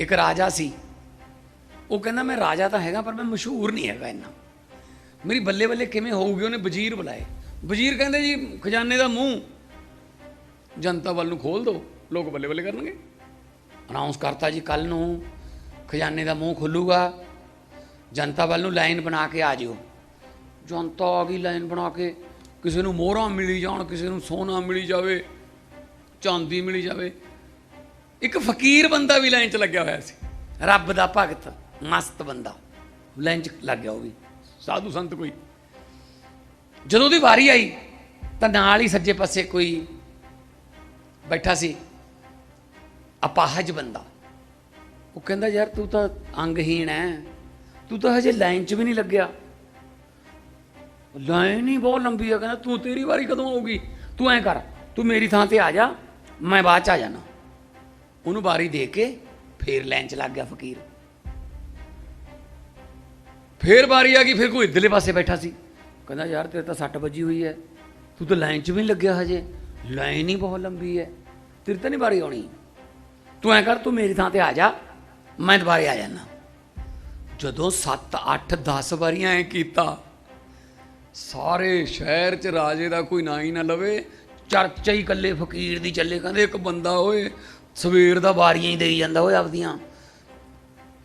ਇੱਕ ਰਾਜਾ ਸੀ। ਉਹ ਕਹਿੰਦਾ, ਮੈਂ ਰਾਜਾ ਤਾਂ ਹੈਗਾ, ਪਰ ਮੈਂ ਮਸ਼ਹੂਰ ਨਹੀਂ ਹੈਗਾ ਇੰਨਾ। ਮੇਰੀ ਬੱਲੇ ਬੱਲੇ ਕਿਵੇਂ ਹੋਊਗੀ? ਉਹਨੇ ਵਜ਼ੀਰ ਬੁਲਾਏ। ਵਜ਼ੀਰ ਕਹਿੰਦੇ, ਜੀ, ਖਜ਼ਾਨੇ ਦਾ ਮੂੰਹ। ਜਨਤਾ ਵੱਲ ਨੂੰ ਖੋਲ ਦਿਓ ਲੋਕ ਬੱਲੇ ਬੱਲੇ ਕਰਨਗੇ। ਅਨਾਉਂਸ ਕਰਤਾ ਜੀ ਕੱਲ ਨੂੰ ਖਜ਼ਾਨੇ ਦਾ ਮੂੰਹ ਖੁੱਲੂਗਾ। ਜਨਤਾ ਵੱਲ ਨੂੰ ਲਾਈਨ ਬਣਾ ਕੇ ਆ ਜਿਓ। ਜਨਤਾ ਆ ਗਈ ਲਾਈਨ ਬਣਾ ਕੇ। ਕਿਸੇ ਨੂੰ ਮੋਹਰਾਂ ਮਿਲੀ ਜਾਣ, ਕਿਸੇ ਨੂੰ ਸੋਨਾ ਮਿਲੀ ਜਾਵੇ, ਚਾਂਦੀ ਮਿਲੀ ਜਾਵੇ। ਇੱਕ ਫਕੀਰ ਬੰਦਾ ਵੀ ਲਾਈਨ 'ਚ ਲੱਗਿਆ ਹੋਇਆ ਸੀ। ਰੱਬ ਦਾ ਭਗਤ, ਮਸਤ ਬੰਦਾ। ਲਾਈਨ 'ਚ ਲੱਗ ਗਿਆ ਉਹ ਵੀ। ਸਾਧੂ ਸੰਤ ਕੋਈ। ਜਦੋਂ ਦੀ ਵਾਰੀ ਆਈ, ਤਾਂ ਨਾਲ ਹੀ ਸੱਜੇ ਪਾਸੇ ਕੋਈ ਬੈਠਾ ਸੀ। ਅਪਾਹਜ ਬੰਦਾ। ਉਹ ਕਹਿੰਦਾ, ਯਾਰ ਤੂੰ ਤਾਂ ਅੰਗਹੀਣ ਹੈ ਤੂੰ ਤਾਂ ਹਜੇ ਲਾਈਨ 'ਚ ਵੀ ਨਹੀਂ ਲੱਗਿਆ। ਲਾਈਨ ਹੀ ਬਹੁਤ ਲੰਬੀ ਆ। ਕਹਿੰਦਾ, ਤੂੰ ਤੇਰੀ ਵਾਰੀ ਕਦੋਂ ਆਊਗੀ? ਤੂੰ ਐਂ ਕਰ। ਤੂੰ ਮੇਰੀ ਥਾਂ ਤੇ ਆ ਜਾ। ਮੈਂ ਬਾਅਦ ਚ ਆ ਜਾਣਾ ਉਹਨੂੰ ਵਾਰੀ ਦੇ ਕੇ ਫੇਰ ਲਾਈਨ 'ਚ ਲੱਗ ਗਿਆ ਫਕੀਰ। ਫੇਰ ਵਾਰੀ ਆ ਗਈ, ਫਿਰ ਕੋਈ ਇਧਰਲੇ ਪਾਸੇ ਬੈਠਾ ਸੀ। ਕਹਿੰਦਾ, ਯਾਰ, ਤੇਰੇ ਤਾਂ ਸੱਟ ਵੱਜੀ ਹੋਈ ਹੈ। ਤੂੰ ਤਾਂ ਲਾਈਨ 'ਚ ਵੀ ਨਹੀਂ ਲੱਗਿਆ ਹਜੇ। ਲਾਈਨ ਹੀ ਬਹੁਤ ਲੰਬੀ ਹੈ। ਤੇਰੀ ਤਾਂ ਨਹੀਂ ਵਾਰੀ ਆਉਣੀ। ਤੂੰ ਐਂ ਕਰ, ਤੂੰ ਮੇਰੀ ਥਾਂ ਤੇ ਆ ਜਾ। ਮੈਂ ਦੁਬਾਰੇ ਆ ਜਾਣਾ ਜਦੋਂ 7 8 10 ਵਾਰੀਆਂ ਐ ਕੀਤਾ, ਸਾਰੇ ਸ਼ਹਿਰ 'ਚ ਰਾਜੇ ਦਾ ਕੋਈ ਨਾਂ ਹੀ ਨਾ ਲਵੇ। ਚਰਚਾ ਹੀ ਇਕੱਲੇ ਫਕੀਰ ਦੀ ਚੱਲੇ। ਕਹਿੰਦੇ, ਇੱਕ ਬੰਦਾ ਓਏ ਸਵੇਰ ਦਾ ਵਾਰੀਆਂ ਹੀ ਦੇਈ ਜਾਂਦਾ ਓਏ ਆਪਦੀਆਂ।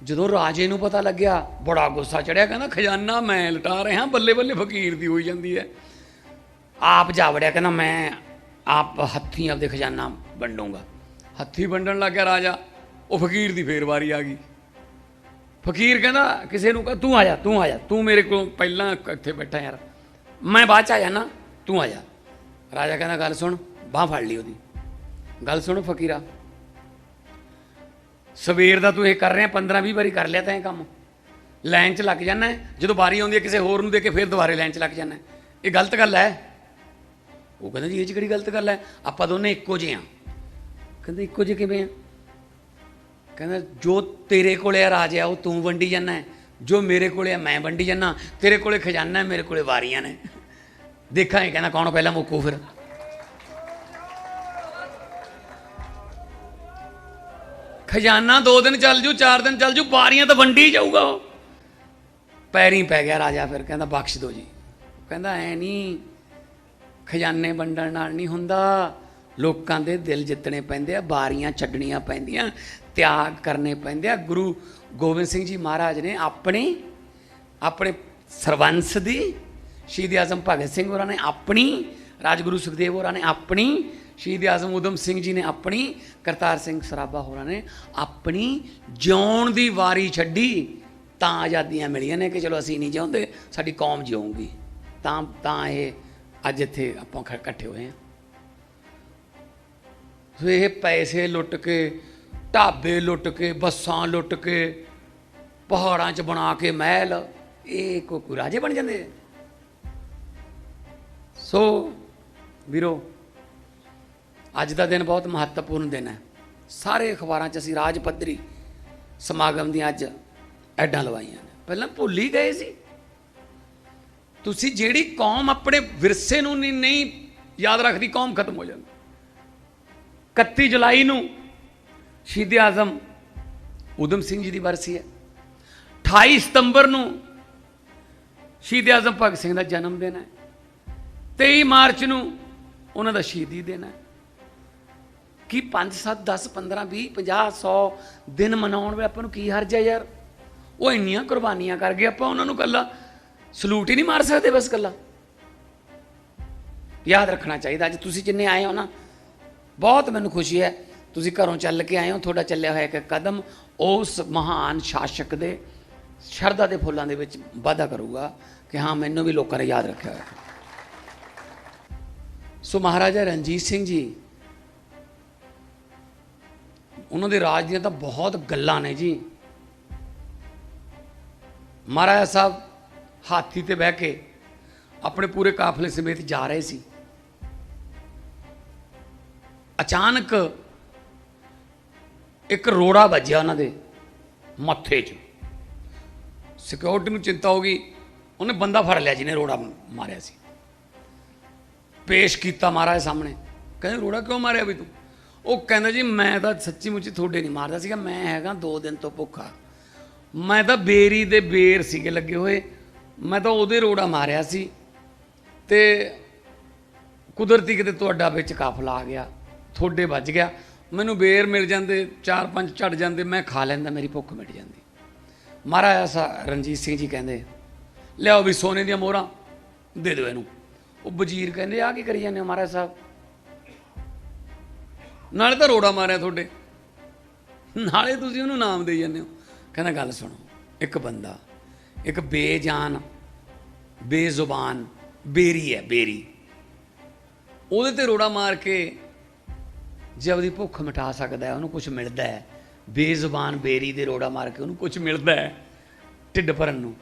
ਜਦੋਂ ਰਾਜੇ ਨੂੰ ਪਤਾ ਲੱਗਿਆ, ਬੜਾ ਗੁੱਸਾ ਚੜਿਆ, ਕਹਿੰਦਾ, ਖਜ਼ਾਨਾ ਮੈਂ ਲਟਾ ਰਿਹਾ, ਬੱਲੇ ਬੱਲੇ ਫਕੀਰ ਦੀ ਹੋਈ ਜਾਂਦੀ ਹੈ। ਆਪ ਜਾ ਵੜਿਆ ਕਹਿੰਦਾ, ਮੈਂ ਆਪ ਹੱਥੀਂ ਆਪਦੇ ਖਜ਼ਾਨਾ ਵੰਡੂੰਗਾ। ਹੱਥੀਂ ਵੰਡਣ ਲੱਗਿਆ ਰਾਜਾ, ਉਹ ਫਕੀਰ ਦੀ ਫੇਰ ਵਾਰੀ ਆ ਗਈ। ਫਕੀਰ ਕਹਿੰਦਾ, ਕਿਸੇ ਨੂੰ ਕਹ, ਤੂੰ ਆ ਜਾ, ਤੂੰ ਆ ਜਾ, ਤੂੰ ਮੇਰੇ ਕੋਲ ਪਹਿਲਾਂ ਇੱਥੇ ਬੈਠਾ ਯਾਰ। ਮੈਂ ਬਾਅਦ ਚ ਆ ਜਾਣਾ ਤੂੰ ਆ ਜਾ। ਰਾਜਾ ਕਹਿੰਦਾ, ਗੱਲ ਸੁਣ, ਬਾਹ ਫੜ ਲਈ ਉਹਦੀ। ਗੱਲ ਸੁਣ ਫਕੀਰਾ ਸਵੇਰ ਦਾ ਤੂੰ ਇਹ ਕਰ ਰਿਹਾ 15 20 ਵਾਰੀ ਕਰ ਲਿਆ ਤਾਂ ਇਹ ਕੰਮ। ਲਾਈਨ 'ਚ ਲੱਗ ਜਾਣਾ ਜਦੋਂ ਵਾਰੀ ਆਉਂਦੀ ਹੈ, ਕਿਸੇ ਹੋਰ ਨੂੰ ਦੇ ਕੇ ਫਿਰ ਦੁਬਾਰੇ ਲਾਈਨ 'ਚ ਲੱਗ ਜਾਣਾ ਇਹ ਗਲਤ ਗੱਲ ਹੈ। ਉਹ ਕਹਿੰਦਾ ਜੀ, ਇਹ 'ਚ ਕਿਹੜੀ ਗਲਤ ਗੱਲ ਹੈ? ਆਪਾਂ ਦੋਨੇ ਇੱਕੋ ਜਿਹੇ ਹਾਂ। ਕਹਿੰਦੇ, ਇੱਕੋ ਜਿਹੇ ਕਿਵੇਂ ਆ? ਕਹਿੰਦਾ, ਜੋ ਤੇਰੇ ਕੋਲੇ ਆ ਰਾਜ ਆ, ਉਹ ਤੂੰ ਵੰਡੀ ਜਾਂਦਾ ਹੈ। ਜੋ ਮੇਰੇ ਕੋਲੇ ਆ, ਮੈਂ ਵੰਡੀ ਜਾਂਦਾ ਤੇਰੇ ਕੋਲੇ ਖਜ਼ਾਨਾ ਹੈ, ਮੇਰੇ ਕੋਲੇ ਵਾਰੀਆਂ ਨੇ। ਦੇਖਾਂਗੇ ਕਹਿੰਦਾ ਕੌਣ ਪਹਿਲਾਂ ਮੁੱਕੂ ਫਿਰ। ਖਜ਼ਾਨਾ ਦੋ ਦਿਨ ਚੱਲ ਜੂ, ਚਾਰ ਦਿਨ ਚੱਲ ਜੂ ਬਾਰੀਆਂ ਤਾਂ ਵੰਡੀ ਜਾਊਗਾ ਉਹ। ਪੈਰੀ ਪੈ ਗਿਆ ਰਾਜਾ ਫਿਰ, ਕਹਿੰਦਾ ਬਖਸ਼ ਦਿਓ ਜੀ। ਕਹਿੰਦਾ ਐ ਨਹੀਂ ਖਜ਼ਾਨੇ ਵੰਡਣ ਨਾਲ ਨਹੀਂ ਹੁੰਦਾ। ਲੋਕਾਂ ਦੇ ਦਿਲ ਜਿੱਤਣੇ ਪੈਂਦੇ ਆ ਬਾਰੀਆਂ ਛੱਡਣੀਆਂ ਪੈਂਦੀਆਂ, ਤਿਆਗ ਕਰਨੇ ਪੈਂਦੇ ਆ। ਗੁਰੂ ਗੋਬਿੰਦ ਸਿੰਘ ਜੀ ਮਹਾਰਾਜ ਨੇ ਆਪਣੇ ਆਪਣੇ ਸਰਵੰਸ ਦੀ, ਸ਼ਹੀਦ ਆਜ਼ਮ ਭਗਤ ਸਿੰਘ ਹੋਰਾਂ ਨੇ ਆਪਣੀ, ਰਾਜਗੁਰੂ ਸੁਖਦੇਵ ਹੋਰਾਂ ਨੇ ਆਪਣੀ ਸ਼ਹੀਦ ਆਜ਼ਮ ਉਦਮ ਸਿੰਘ ਜੀ ਨੇ ਆਪਣੀ, ਕਰਤਾਰ ਸਿੰਘ ਸਰਾਭਾ ਹੋਰਾਂ ਨੇ ਆਪਣੀ ਜਿਉਣ ਦੀ ਵਾਰੀ ਛੱਡੀ, ਤਾਂ ਆਜ਼ਾਦੀਆਂ ਮਿਲੀਆਂ ਨੇ ਕਿ ਚਲੋ ਅਸੀਂ ਨਹੀਂ ਜਿਉਂਦੇ, ਸਾਡੀ ਕੌਮ ਜਿਉਂਗੀ ਤਾਂ ਤਾਂ ਇਹ ਅੱਜ ਇੱਥੇ ਆਪਾਂ ਖ- ਇਕੱਠੇ ਹੋਏ ਹਾਂ। ਸੋ ਇਹ ਪੈਸੇ ਲੁੱਟ ਕੇ, ਢਾਬੇ ਲੁੱਟ ਕੇ, ਬੱਸਾਂ ਲੁੱਟ ਕੇ, ਪਹਾੜਾਂ 'ਚ ਬਣਾ ਕੇ ਮਹਿਲ, ਇਹ ਕੋਈ ਰਾਜੇ ਬਣ ਜਾਂਦੇ? ਸੋ ਵੀਰੋ ਅੱਜ ਦਾ ਦਿਨ ਬਹੁਤ ਮਹੱਤਵਪੂਰਨ ਦਿਨ ਹੈ। ਸਾਰੇ ਅਖਬਾਰਾਂ 'ਚ ਅਸੀਂ ਰਾਜ ਪੱਧਰੀ ਸਮਾਗਮ ਦੀਆਂ ਅੱਜ ਐਡਾਂ ਲਵਾਈਆਂ ਨੇ। ਪਹਿਲਾਂ ਭੁੱਲ ਹੀ ਗਏ ਸੀ। ਤੁਸੀਂ ਜਿਹੜੀ ਕੌਮ ਆਪਣੇ ਵਿਰਸੇ ਨੂੰ ਨਹੀਂ ਨਹੀਂ ਯਾਦ ਰੱਖਦੀ, ਕੌਮ ਖਤਮ ਹੋ ਜਾਂਦੀ। 31 ਜੁਲਾਈ ਨੂੰ ਸ਼ਹੀਦ ਆਜ਼ਮ ਉਦਮ ਸਿੰਘ ਜੀ ਦੀ ਬਰਸੀ ਹੈ। 28 ਸਤੰਬਰ ਨੂੰ ਸ਼ਹੀਦ ਆਜ਼ਮ ਭਗਤ ਸਿੰਘ ਦਾ ਜਨਮ ਦਿਨ ਹੈ। 23 ਮਾਰਚ ਨੂੰ ਉਹਨਾਂ ਦਾ ਸ਼ਹੀਦੀ ਦਿਨ ਹੈ। ਕਿ 5 7 10 15 20 50 100 ਦਿਨ ਮਨਾਉਣ ਵੇ ਆਪਾਂ ਨੂੰ ਕੀ ਹਰਜ ਹੈ ਯਾਰ? ਉਹ ਇੰਨੀਆਂ ਕੁਰਬਾਨੀਆਂ ਕਰ ਗਏ ਆਪਾਂ, ਉਹਨਾਂ ਨੂੰ ਕੱਲਾ ਸਲੂਟ ਹੀ ਨਹੀਂ ਮਾਰ ਸਕਦੇ ਬਸ ਕੱਲਾ। ਯਾਦ ਰੱਖਣਾ ਚਾਹੀਦਾ, ਅੱਜ ਤੁਸੀਂ ਜਿੰਨੇ ਆਏ ਹੋ ਨਾ, ਬਹੁਤ ਮੈਨੂੰ ਖੁਸ਼ੀ ਹੈ, ਤੁਸੀਂ ਘਰੋਂ ਚੱਲ ਕੇ ਆਏ ਹੋ, ਤੁਹਾਡਾ ਚੱਲਿਆ ਹੋਇਆ ਇੱਕ ਕਦਮ, ਉਸ ਮਹਾਨ ਸ਼ਾਸਕ ਦੇ ਸ਼ਰਧਾ ਦੇ ਫੁੱਲਾਂ ਦੇ ਵਿੱਚ ਵਾਧਾ ਕਰੂਗਾ ਕਿ ਹਾਂ, ਮੈਨੂੰ ਵੀ ਲੋਕਾਂ ਨੇ ਯਾਦ ਰੱਖਿਆ ਹੋਇਆ। ਸੋ ਮਹਾਰਾਜਾ ਰਣਜੀਤ ਸਿੰਘ ਜੀ ਉਹਨਾਂ ਦੇ ਰਾਜ ਦੀਆਂ ਤਾਂ ਬਹੁਤ ਗੱਲਾਂ ਨੇ ਜੀ। ਮਹਾਰਾਜਾ ਸਾਹਿਬ ਹਾਥੀ ਤੇ ਬਹਿ ਕੇ ਆਪਣੇ ਪੂਰੇ ਕਾਫਲੇ ਸਮੇਤ ਜਾ ਰਹੇ ਸੀ। ਅਚਾਨਕ ਇੱਕ ਰੋੜਾ ਵੱਜਿਆ ਉਹਨਾਂ ਦੇ ਮੱਥੇ 'ਚ। ਸਿਕਿਉਰਿਟੀ ਨੂੰ ਚਿੰਤਾ ਹੋ ਗਈ। ਉਹਨੇ ਬੰਦਾ ਫੜ ਲਿਆ ਜਿਹਨੇ ਰੋੜਾ ਮਾਰਿਆ ਸੀ। ਪੇਸ਼ ਕੀਤਾ ਮਹਾਰਾਜ ਸਾਹਮਣੇ। ਕਹਿੰਦੇ, ਰੋੜਾ ਕਿਉਂ ਮਾਰਿਆ ਵੀ ਤੂੰ? ਉਹ ਕਹਿੰਦਾ ਜੀ, ਮੈਂ ਤਾਂ ਸੱਚੀ ਮੁੱਚੀ ਤੁਹਾਡੇ ਨਹੀਂ ਮਾਰਦਾ ਸੀਗਾ, ਮੈਂ ਹੈਗਾ 2 ਦਿਨ ਤੋਂ ਭੁੱਖਾ। ਮੈਂ ਤਾਂ ਬੇਰੀ ਦੇ ਬੇਰ ਸੀਗੇ ਲੱਗੇ ਹੋਏ, ਮੈਂ ਤਾਂ ਉਹਦੇ ਰੋੜਾ ਮਾਰਿਆ ਸੀ ਤੇ ਕੁਦਰਤੀ ਕਿਤੇ ਤੁਹਾਡਾ ਵਿੱਚ ਕਾਫਲਾ ਆ ਗਿਆ, ਤੁਹਾਡੇ ਵੱਜ ਗਿਆ। ਮੈਨੂੰ ਬੇਰ ਮਿਲ ਜਾਂਦੇ, ਚਾਰ ਪੰਜ ਝੜ ਜਾਂਦੇ, ਮੈਂ ਖਾ ਲੈਂਦਾ, ਮੇਰੀ ਭੁੱਖ ਮਿਟ ਜਾਂਦੀ। ਮਹਾਰਾਜਾ ਸਾ ਰਣਜੀਤ ਸਿੰਘ ਜੀ ਕਹਿੰਦੇ, ਲਿਆਓ ਵੀ ਸੋਨੇ ਦੀਆਂ ਮੋਹਰਾਂ, ਦੇ ਦਿਓ ਇਹਨੂੰ। ਉਹ ਵਜ਼ੀਰ ਕਹਿੰਦੇ ਆ ਕੀ ਕਰੀ ਜਾਂਦੇ ਹੋ ਮਹਾਰਾਜ ਸਾਹਿਬ? ਨਾਲੇ ਤਾਂ ਰੋੜਾ ਮਾਰਿਆ ਤੁਹਾਡੇ। ਨਾਲੇ ਤੁਸੀਂ ਉਹਨੂੰ ਨਾਮ ਦੇਈ ਜਾਂਦੇ ਹੋ। ਕਹਿੰਦਾ, ਗੱਲ ਸੁਣੋ, ਇੱਕ ਬੰਦਾ, ਇੱਕ ਬੇਜਾਨ, ਬੇਜ਼ੁਬਾਨ, ਬੇਰੀ ਹੈ, ਬੇਰੀ। ਉਹਦੇ ਤੇ ਰੋੜਾ ਮਾਰ ਕੇ ਜੇ ਆਪਦੀ ਭੁੱਖ ਮਿਟਾ ਸਕਦਾ ਹੈ, ਉਹਨੂੰ ਕੁਝ ਮਿਲਦਾ ਹੈ। ਬੇਜ਼ੁਬਾਨ, ਬੇਰੀ ਦੇ ਰੋੜਾ ਮਾਰ ਕੇ ਉਹਨੂੰ ਕੁਝ ਮਿਲਦਾ ਹੈ, ਢਿੱਡ ਭਰਨ ਨੂੰ।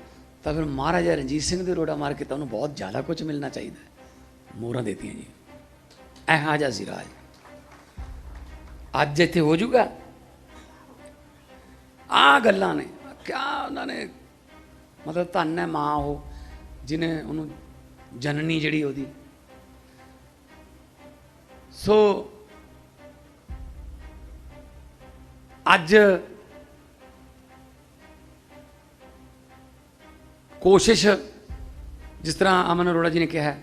ਤਾਂ ਫਿਰ ਮਹਾਰਾਜਾ ਰਣਜੀਤ ਸਿੰਘ ਦੇ ਰੋੜਾ ਮਾਰ ਕੇ ਤਾਂ ਉਹਨੂੰ ਬਹੁਤ ਜ਼ਿਆਦਾ ਕੁਝ ਮਿਲਣਾ ਚਾਹੀਦਾ ਮੋਹਰਾਂ ਦੇਤੀਆਂ ਜੀ। ਇਹ ਜਿਹਾ ਸੀ ਰਾਜ। ਅੱਜ ਇੱਥੇ ਹੋ ਜਾਊਗਾ। ਆ ਗੱਲਾਂ ਨੇ, ਕਿਆ ਉਹਨਾਂ ਨੇ, ਮਤਲਬ ਧੰਨ ਹੈ ਮਾਂ ਉਹ, ਜਿਹਨੇ ਉਹਨੂੰ ਜਨਨੀ ਜਿਹੜੀ ਉਹਦੀ। ਸੋ ਅੱਜ ਕੋਸ਼ਿਸ਼, ਜਿਸ ਤਰ੍ਹਾਂ ਅਮਨ ਅਰੋੜਾ ਜੀ ਨੇ ਕਿਹਾ,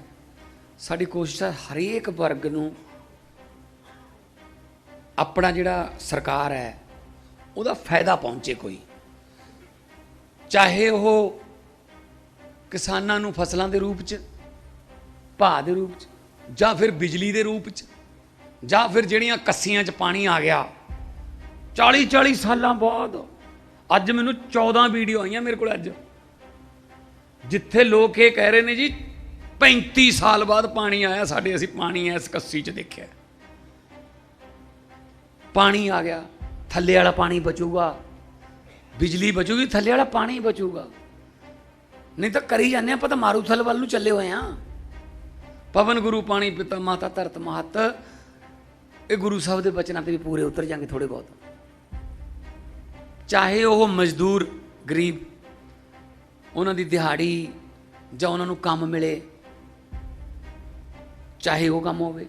ਸਾਡੀ ਕੋਸ਼ਿਸ਼ ਹੈ ਹਰੇਕ ਵਰਗ ਨੂੰ ਆਪਣਾ ਜਿਹੜਾ ਸਰਕਾਰ ਹੈ, ਉਹਦਾ ਫਾਇਦਾ ਪਹੁੰਚੇ ਕੋਈ। ਚਾਹੇ ਉਹ ਕਿਸਾਨਾਂ ਨੂੰ ਫਸਲਾਂ ਦੇ ਰੂਪ 'ਚ, ਭਾਅ ਦੇ ਰੂਪ 'ਚ, ਜਾਂ ਫਿਰ ਬਿਜਲੀ ਦੇ ਰੂਪ 'ਚ, ਜਾਂ ਫਿਰ ਜਿਹੜੀਆਂ ਕੱਸੀਆਂ 'ਚ ਪਾਣੀ ਆ ਗਿਆ। 40 40 ਸਾਲਾਂ ਬਾਅਦ ਅੱਜ ਮੈਨੂੰ 14 ਵੀਡੀਓ ਆਈਆਂ ਮੇਰੇ ਕੋਲ ਅੱਜ। ਜਿੱਥੇ ਲੋਕ ਇਹ ਕਹਿ ਰਹੇ ਨੇ ਜੀ 35 ਸਾਲ ਬਾਅਦ ਪਾਣੀ ਆਇਆ, ਸਾਡੇ ਅਸੀਂ ਪਾਣੀ ਇਸ ਕੱਸੀ 'ਚ ਦੇਖਿਆ। ਪਾਣੀ ਆ ਗਿਆ, ਥੱਲੇ ਵਾਲਾ ਪਾਣੀ ਬਚੂਗਾ। ਬਿਜਲੀ ਬਚੂਗੀ, ਥੱਲੇ ਵਾਲਾ ਪਾਣੀ ਬਚੂਗਾ। ਨਹੀਂ ਤਾਂ ਕਰੀ ਜਾਂਦੇ ਆਪਾਂ ਤਾਂ ਮਾਰੂਥਲ ਵੱਲ ਨੂੰ ਚੱਲੇ ਹੋਏ ਆ ਪਵਨ ਗੁਰੂ, ਪਾਣੀ ਪਿਤਾ ਮਾਤਾ ਧਰਤ ਮਹਤ। ਇਹ ਗੁਰੂ ਸਾਹਿਬ ਦੇ ਬਚਨਾਂ ਤੇ ਵੀ ਪੂਰੇ ਉਤਰ ਜਾਂਗੇ ਥੋੜੇ ਬਹੁਤ। ਚਾਹੇ ਉਹ ਮਜ਼ਦੂਰ, ਗਰੀਬ, ਉਹਨਾਂ ਦੀ ਦਿਹਾੜੀ ਜਾਂ ਉਹਨਾਂ ਨੂੰ ਕੰਮ ਮਿਲੇ, ਚਾਹੇ ਉਹ ਕੰਮ ਹੋਵੇ।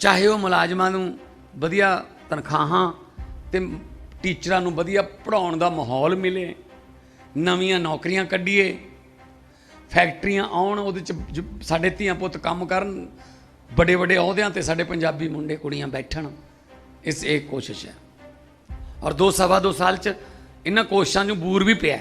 ਚਾਹੇ ਉਹ ਮੁਲਾਜ਼ਮਾਂ ਨੂੰ ਵਧੀਆ ਤਨਖਾਹਾਂ ਤੇ ਟੀਚਰਾਂ ਨੂੰ ਵਧੀਆ ਪੜਾਉਣ ਦਾ ਮਾਹੌਲ ਮਿਲੇ, ਨਵੀਆਂ ਨੌਕਰੀਆਂ ਕੱਢੀਏ, ਫੈਕਟਰੀਆਂ ਆਉਣ, ਉਹਦੇ ਚ ਜ- ਸਾਡੇ ਧੀਆਂ ਪੁੱਤ ਕੰਮ ਕਰਨ, ਵੱਡੇ ਵੱਡੇ ਅਹੁਦਿਆਂ ਤੇ ਸਾਡੇ ਪੰਜਾਬੀ ਮੁੰਡੇ ਕੁੜੀਆਂ ਬੈਠਣ, ਇਸ ਇਹ ਕੋਸ਼ਿਸ਼ ਹੈ। ਔਰ ਦੋ ਸਵਾ ਦੋ ਸਾਲ ਚ ਇਹਨਾਂ ਕੋਸ਼ਿਸ਼ਾਂ ਨੂੰ ਬੂਰ ਵੀ ਪਿਆ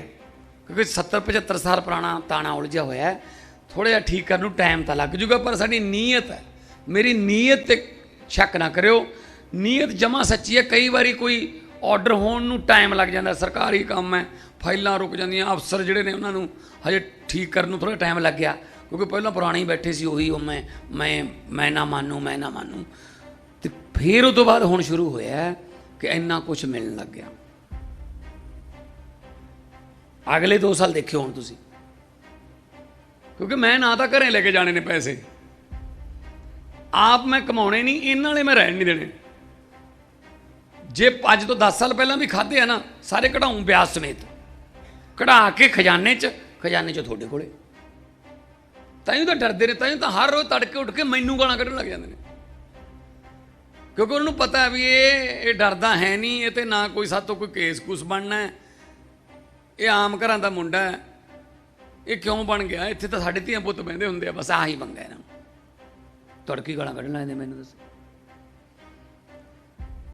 ਕਿਉਂਕਿ 70 75 ਸਾਲ ਪੁਰਾਣਾ ਤਾਣਾ ਉਲਝਿਆ ਹੋਇਆ ਹੈ ਥੋੜਾ ਜਿਹਾ ਠੀਕ ਕਰਨ ਨੂੰ ਟਾਈਮ ਤਾਂ ਲੱਗ ਜੂਗਾ, ਪਰ ਸਾਡੀ ਨੀਅਤ ਹੈ। ਮੇਰੀ ਨੀਅਤ ਤੇ ਸ਼ੱਕ ਨਾ ਕਰਿਓ। ਨੀਅਤ ਜਮਾ ਸੱਚੀ ਹੈ। ਕਈ ਵਾਰੀ ਕੋਈ ਆਰਡਰ ਹੋਣ ਨੂੰ ਟਾਈਮ ਲੱਗ ਜਾਂਦਾ। ਸਰਕਾਰੀ ਕੰਮ ਹੈ, ਫਾਈਲਾਂ ਰੁਕ ਜਾਂਦੀਆਂ, ਅਫਸਰ ਜਿਹੜੇ ਨੇ ਉਹਨਾਂ ਨੂੰ ਹਜੇ ਠੀਕ ਕਰਨ ਨੂੰ ਥੋੜਾ ਟਾਈਮ ਲੱਗ ਗਿਆ। ਕਿਉਂਕਿ ਪਹਿਲਾਂ ਪੁਰਾਣੇ ਬੈਠੇ ਸੀ, ਉਹੀ ਉਹ ਮੈਂ ਮੈਂ ਮੈਂ ਨਾ ਮਾਨੂੰ, ਮੈਂ ਨਾ ਮੰਨੂ। ਤੇ ਫਿਰ ਉਹ ਤੋਂ ਬਾਅਦ ਹੁਣ ਸ਼ੁਰੂ ਹੋਇਆ ਕਿ ਇੰਨਾ ਕੁਝ ਮਿਲਣ ਲੱਗ ਗਿਆ। ਅਗਲੇ 2 ਸਾਲ ਦੇਖਿਓ ਹੁਣ ਤੁਸੀਂ। ਕਿਉਂਕਿ ਮੈਂ ਨਾ ਤਾਂ ਘਰੇ ਲੈ ਕੇ ਜਾਣੇ ਨੇ ਪੈਸੇ। ਆਪ ਮੈਂ ਕਮਾਉਣੇ ਨਹੀਂ, ਇਹਨਾਂ ਵਾਲੇ ਮੈਂ ਰਹਿਣ ਨਹੀਂ ਦੇਣੇ। ਜੇ ਅੱਜ ਤੋਂ 10 ਸਾਲ ਪਹਿਲਾਂ ਵੀ ਖਾਦੇ ਆ ਨਾ, ਸਾਰੇ ਕਢਾਉਂ ਵਿਆਜ ਸਮੇਤ। ਕਢਾ ਕੇ ਖਜ਼ਾਨੇ 'ਚ ਖਜ਼ਾਨੇ 'ਚ ਤੁਹਾਡੇ ਕੋਲੇ। ਤਾਈਓ ਤਾਂ ਡਰਦੇ ਨੇ ਤਾਂ ਹੀ ਤਾਂ ਹਰ ਰੋਜ਼ ਤੜਕੇ ਉੱਠ ਕੇ ਮੈਨੂੰ ਗਾਲਾਂ ਕੱਢਣ ਲੱਗ ਜਾਂਦੇ ਨੇ। ਕਿਉਂਕਿ ਉਹਨਾਂ ਨੂੰ ਪਤਾ ਵੀ ਇਹ ਇਹ ਡਰਦਾ ਹੈ ਨਹੀਂ, ਇਹ ਤੇ ਨਾ ਕੋਈ ਸਾਤੋਂ ਕੋਈ ਕੇਸ ਕੁਸ ਬਣਨਾ ਇਹ ਆਮ ਘਰਾਂ ਦਾ ਮੁੰਡਾ ਹੈ। ਇਹ ਕਿਉਂ ਬਣ ਗਿਆ? ਇੱਥੇ ਤਾਂ ਸਾਡੇ ਧੀਆਂ ਪੁੱਤ ਬਹਿੰਦੇ ਹੁੰਦੇ ਆ, ਬਸ ਆਹੀ ਪੰਗਾ ਇਹਨਾਂ ਨੂੰ। ਤੜਕੀ ਗਾਲਾਂ ਕੱਢਣ ਲੱਗਦੇ ਮੈਨੂੰ ਦੱਸ।